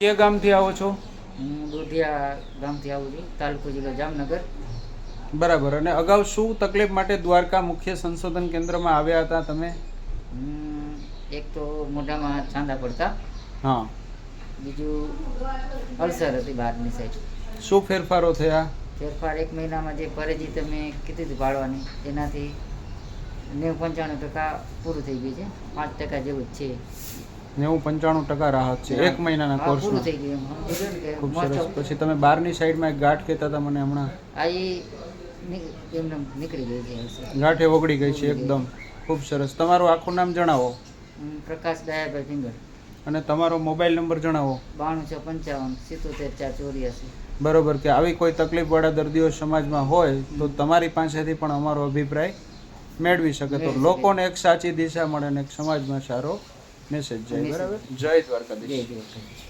કે ગામથી આવો છો? હું દોધિયા ગામથી આવું છું તાલુકો જિલ્લો જામનગર. બરાબર. અને અગાઉ શું તકલીફ માટે દ્વારકા મુખ્ય સંશોધન કેન્દ્રમાં આવ્યા હતા તમે? એક તો મોઢામાં ચાંદા પડતા. હા. બીજું અલ્સર હતી બહારની સાઈડ શું ફેરફારો થયા? ફેરફાર એક મહિનામાં જે પરેજી તમે કીધી હતી પાડવાની એનાથી નેવું પંચાણું ટકા પૂરું થઈ ગયું છે. પાંચ ટકા જેવું જ છે. નેવું પંચાણું ટકા રાહત છે. એક મહિનાના કોર્સમાં ખૂબ સરસ. પછી તમે બહારની સાઈડમાં એક ગાંઠ કહેતા હતા મને હમણાં. નીકળી ગઈ છે ગાંઠે ઓગળી ગઈ છે એકદમ. ખૂબ સરસ. તમારું આખું નામ જણાવો. પ્રકાશ દયાભાઈ ફિંગર અને તમારો મોબાઈલ નંબર જણાવો. બાણું છ પંચાવન સિત્તોતેર ચાર ચોર્યાસી. બરોબર કે આવી કોઈ તકલીફવાળા દર્દીઓ સમાજમાં હોય તો તમારી પાસેથી પણ અમારો અભિપ્રાય મેળવી શકે. તો લોકોને એક સાચી દિશા મળે અને એક સમાજમાં સારો મેસેજ જાય. બરાબર? જય દ્વારકાધીશ.